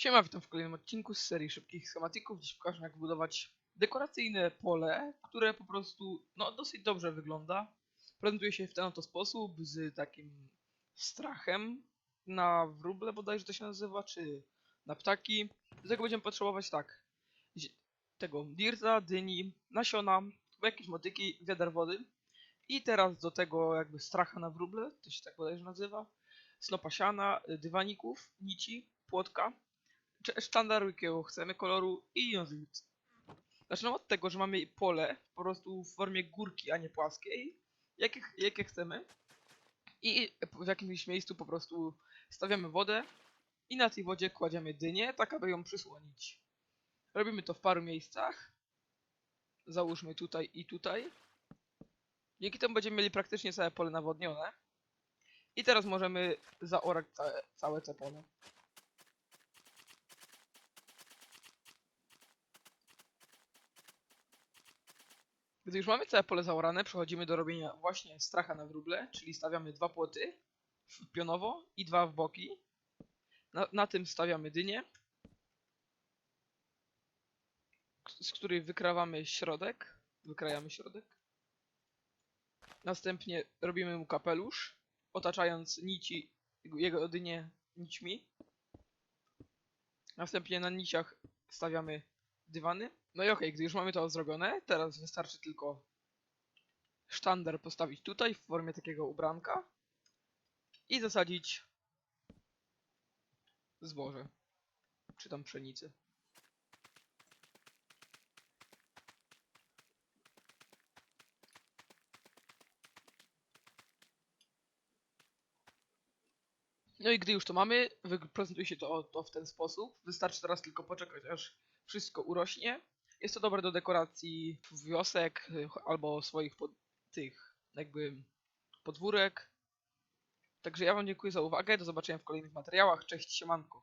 Siema, witam w kolejnym odcinku z serii szybkich schematików. Dziś pokażę jak budować dekoracyjne pole, które po prostu no, dosyć dobrze wygląda. Prezentuje się w ten oto sposób, z takim strachem na wróble bodajże to się nazywa, czy na ptaki. Do tego będziemy potrzebować tak, tego dirta, dyni, nasiona, jakieś motyki, wiader wody. I teraz do tego jakby stracha na wróble, to się tak bodajże nazywa, snopa siana, dywaników, nici, płotka, sztandaru jakiego chcemy koloru i nożyc. Zaczynamy od tego, że mamy pole po prostu w formie górki, a nie płaskiej, jakie, jakie chcemy. I w jakimś miejscu po prostu stawiamy wodę i na tej wodzie kładziemy dynię, tak aby ją przysłonić. Robimy to w paru miejscach. Załóżmy tutaj i tutaj. Dzięki temu będziemy mieli praktycznie całe pole nawodnione. I teraz możemy zaorać całe, całe te pole. Gdy już mamy całe pole zaorane, przechodzimy do robienia właśnie stracha na wróble, czyli stawiamy dwa płoty pionowo i dwa w boki. Na, na tym stawiamy dynię, z której wykrawamy środek, wykrajamy środek. Następnie robimy mu kapelusz, otaczając nici, jego dynię nićmi. Następnie na niciach stawiamy dywany. No i okej, gdy już mamy to zrobione, teraz wystarczy tylko sztandar postawić tutaj w formie takiego ubranka i zasadzić zboże, czy tam pszenicę. No i gdy już to mamy, prezentuje się to, to w ten sposób. Wystarczy teraz tylko poczekać, aż wszystko urośnie. Jest to dobre do dekoracji wiosek y, albo swoich pod, tych jakby podwórek. Także ja wam dziękuję za uwagę. Do zobaczenia w kolejnych materiałach. Cześć, siemanko.